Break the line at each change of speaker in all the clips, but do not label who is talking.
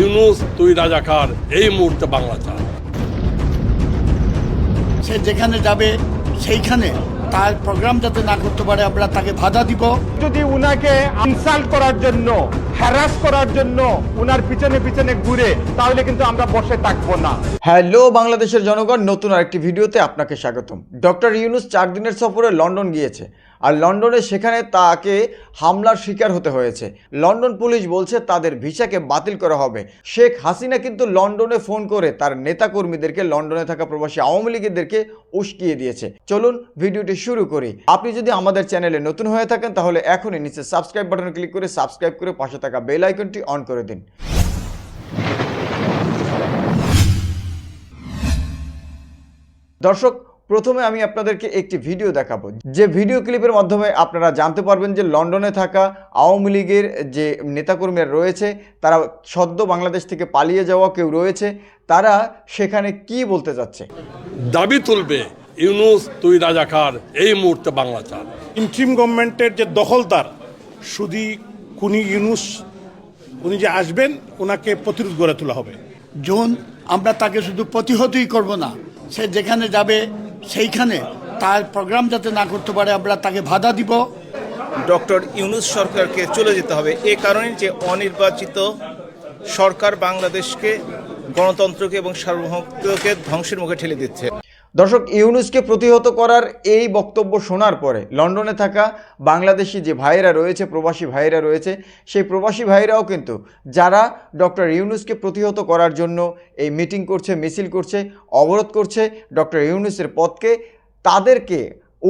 ইউনুস তুই রাজাকার এই মুহূর্তে বাংলা
সে যেখানে যাবে সেইখানে তার প্রোগ্রাম যাতে না করতে পারে আমরা তাকে বাধা দিব।
যদি উনাকে ইনসাল্ট করার জন্য হ্যারাস করার জন্য উনার পিছনে পিছনে ঘুরে তাহলে কিন্তু আমরা বসে থাকব না।
হ্যালো বাংলাদেশের জনগণ নতুন আরেকটি ভিডিওতে আপনাকে স্বাগতম। ডক্টর ইউনুস চার দিনের সফরে লন্ডন গিয়েছে। আর লন্ডনে সেখানে তাকে হামলার শিকার হতে হয়েছে। লন্ডন পুলিশ বলছে তাদের ভিসাকে বাতিল করা হবে। শেখ হাসিনা কিন্তু লন্ডনে ফোন করে তার নেতাকর্মীদেরকে, লন্ডনে থাকা প্রবাসী আওয়ামী লীগেরদেরকে উস্কিয়ে দিয়েছে। চলুন ভিডিওটি শুরু করি। আপনি যদি আমাদের চ্যানেলে নতুন হয়ে থাকেন, তাহলে এখনই নিচে সাবস্ক্রাইব বাটনে ক্লিক করে সাবস্ক্রাইব করে পাশে থাকা বেল আইকনটি অন করে দিন। দর্শক প্রথমে আমি আপনাদেরকে একটি ভিডিও দেখাবো। যে ভিডিও ক্লিপের মাধ্যমে আপনারা জানতে পারবেন যে লন্ডনে থাকা আওয়ামী লীগের যে নেতাকর্মীরা রয়েছে তারা সদ্য বাংলাদেশ থেকে পালিয়ে যাওয়া কেউ রয়েছে তারা সেখানে কি বলতে চাচ্ছে?
দাবি তুলবে ইউনুস তুই রাজাকার এই মুহূর্তে বাংলা চায়
ইন্ট্রিম গভর্নমেন্টের যে দখলদার শুধু কুনি ইউনুস উনি যে আসবেন ওনাকে প্রতিরোধ গড়ে তোলা হবে।
জোন আমরা তাকে শুধু প্রতিহতই করব না সে যেখানে যাবে সেইখানে তার প্রোগ্রাম যাতে না করতে পারে, আমরা তাকে বাধা দিব।
ডক্টর ইউনুস সরকারকে চলে যেতে হবে এ কারণে যে অনির্বাচিত সরকার বাংলাদেশকে গণতন্ত্রকে এবং সার্বভৌমত্বকে ধ্বংসের মুখে ঠেলে দিচ্ছে।
দর্শক, ইউনুসকে প্রতিহত করার এই বক্তব্য শোনার পরে লন্ডনে থাকা বাংলাদেশি যে ভাইয়েরা রয়েছে, প্রবাসী ভাইয়েরা রয়েছে, সেই প্রবাসী ভাইয়েরাও কিন্তু যারা ডক্টর ইউনুসকে প্রতিহত করার জন্য এই মিটিং করছে, মিছিল করছে, অবরোধ করছে ডক্টর ইউনুসের পথকে তাদেরকে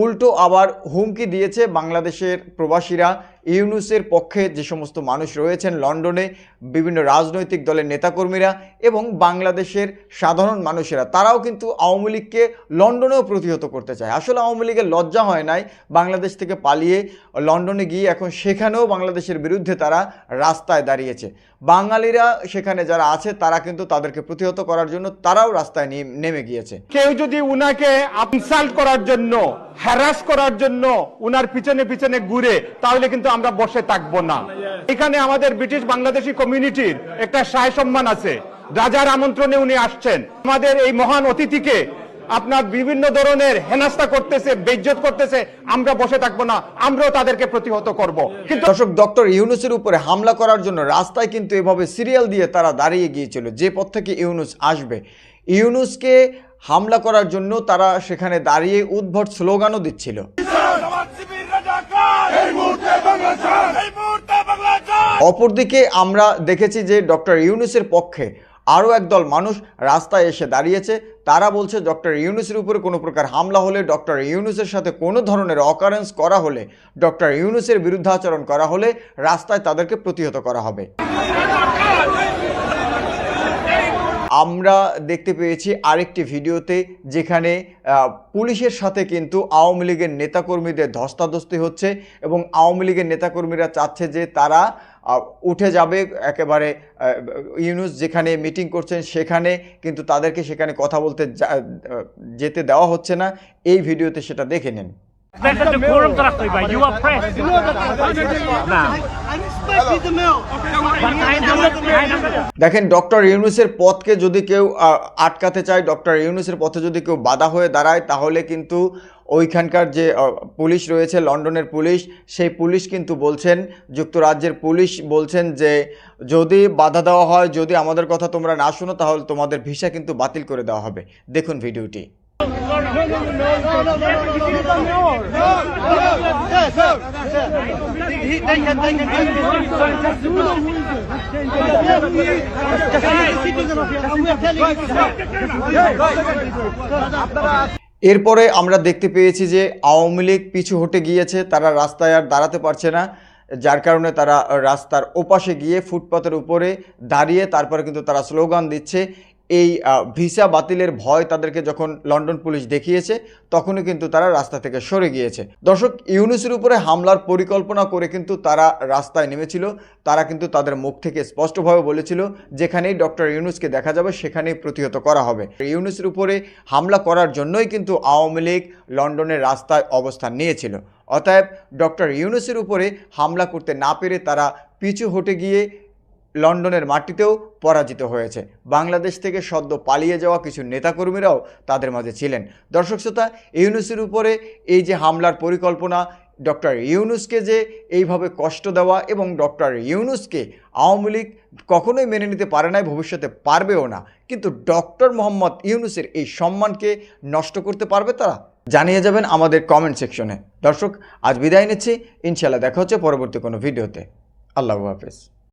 উল্টো আবার হুমকি দিয়েছে বাংলাদেশের প্রবাসীরা ইউনুসের পক্ষে যে সমস্ত মানুষ রয়েছেন লন্ডনে, বিভিন্ন রাজনৈতিক দলের নেতাকর্মীরা এবং বাংলাদেশের সাধারণ মানুষেরা, তারাও কিন্তু আওয়ামী লীগকে লন্ডনেও প্রতিহত করতে চায়। আসলে আওয়ামী লীগের লজ্জা হয় নাই বাংলাদেশ থেকে পালিয়ে লন্ডনে গিয়ে এখন সেখানেও বাংলাদেশের বিরুদ্ধে তারা রাস্তায় দাঁড়িয়েছে। বাঙালিরা সেখানে যারা আছে, তারা কিন্তু তাদেরকে প্রতিহত করার জন্য তারাও রাস্তায় নেম- গিয়েছে।
কেউ যদি উনাকে ইনসাল্ট করার জন্য হ্যারাস করার জন্য উনার পিছনে পিছনে ঘুরে, তাহলে কিন্তু আমরা বসে থাকব না। এখানে আমাদের ব্রিটিশ বাংলাদেশি কমিউনিটির একটা সায় সম্মান আছে। রাজার আমন্ত্রণে উনি আসছেন। আমাদের এই মহান অতিথিকে আপনার বিভিন্ন ধরনের হেনাস্তা করতেছে, বেজ্জত করতেছে, আমরা বসে থাকব না, আমরাও তাদেরকে প্রতিহত করব। কিন্তু
দর্শক, ডক্টর ইউনুসের উপরে হামলা করার জন্য রাস্তায় কিন্তু এভাবে সিরিয়াল দিয়ে তারা দাঁড়িয়ে গিয়েছিল, যে পথ থেকে ইউনুস আসবে। ইউনুসকে হামলা করার জন্য তারা সেখানে দাঁড়িয়ে উদ্ভট স্লোগানও দিচ্ছিল। অপরদিকে আমরা দেখেছি যে ডক্টর ইউনুসের পক্ষে আরও একদল মানুষ রাস্তায় এসে দাঁড়িয়েছে। তারা বলছে, ডক্টর ইউনুসের উপরে কোনো প্রকার হামলা হলে, ডক্টর ইউনুসের সাথে কোনো ধরনের অকারেন্স করা হলে, ডক্টর ইউনুসের বিরুদ্ধাচরণ করা হলে রাস্তায় তাদেরকে প্রতিহত করা হবে। আমরা দেখতে পেয়েছি আরেকটি ভিডিওতে যেখানে পুলিশের সাথে কিন্তু আওয়ামী লীগের নেতাকর্মীদের ধস্তাধস্তি হচ্ছে এবং আওয়ামী লীগের নেতাকর্মীরা চাচ্ছে যে তারা উঠে যাবে একেবারে ইউনুস যেখানে মিটিং করছেন সেখানে কিন্তু তাদেরকে সেখানে কথা বলতে যা- যেতে দেওয়া হচ্ছে না। এই ভিডিওতে সেটা দেখে নিন।
To রাখতে you are
দেখেন ডক্টর ইউনুসের পথকে যদি কেউ আটকাতে চায় ডক্টর ইউনুসের পথে যদি কেউ বাধা হয়ে দাঁড়ায় তাহলে কিন্তু ওইখানকার যে পুলিশ রয়েছে, লন্ডনের পুলিশ, সেই পুলিশ কিন্তু বলছেন, যুক্তরাজ্যের পুলিশ বলছেন যে, যদি বাধা দেওয়া হয়, যদি আমাদের কথা তোমরা না শোনো, তাহলে তোমাদের ভিসা কিন্তু বাতিল করে দেওয়া হবে। দেখুন ভিডিওটি। এরপরে আমরা দেখতে পেয়েছি যে আওয়ামী লীগ পিছু হটে গিয়েছে, তারা রাস্তায় আর দাঁড়াতে পারছে না, যার কারণে তারা রাস্তার ওপাশে গিয়ে ফুটপাতের উপরে দাঁড়িয়ে তারপরে কিন্তু তারা স্লোগান দিচ্ছে। এই ভিসা বাতিলের ভয় তাদেরকে যখন লন্ডন পুলিশ দেখিয়েছে, তখনই কিন্তু তারা রাস্তা থেকে সরে গিয়েছে। দর্শক, ইউনুসের উপরে হামলার পরিকল্পনা করে কিন্তু তারা রাস্তায় নেমেছিল। তারা কিন্তু তাদের মুখ থেকে স্পষ্টভাবে বলেছিল, যেখানেই ডক্টর ইউনুসকে দেখা যাবে, সেখানেই প্রতিহত করা হবে। ইউনুসের উপরে হামলা করার জন্যই কিন্তু আওয়ামী লীগ লন্ডনের রাস্তায় অবস্থান নিয়েছিল। অতএব, ডক্টর ইউনুসের উপরে হামলা করতে না পেরে তারা পিছু হটে গিয়ে লন্ডনের মাটিতেও পরাজিত হয়েছে। বাংলাদেশ থেকে সদ্য পালিয়ে যাওয়া কিছু নেতাকর্মীরাও তাদের মাঝে ছিলেন। দর্শক শ্রোতা, ইউনুসের উপরে এই যে হামলার পরিকল্পনা, ডক্টর ইউনুসকে যে এইভাবে কষ্ট দেওয়া এবং ডক্টর ইউনুসকে আওয়ামী লীগ কখনোই মেনে নিতে পারে নাই, ভবিষ্যতে পারবেও না, কিন্তু ডক্টর মোহাম্মদ ইউনুসের এই সম্মানকে নষ্ট করতে পারবে তারা? জানিয়ে যাবেন আমাদের কমেন্ট সেকশনে দর্শক, আজ বিদায় নিচ্ছি। ইনশাল্লাহ দেখা হচ্ছে পরবর্তী কোনো ভিডিওতে। আল্লাহ হাফেজ।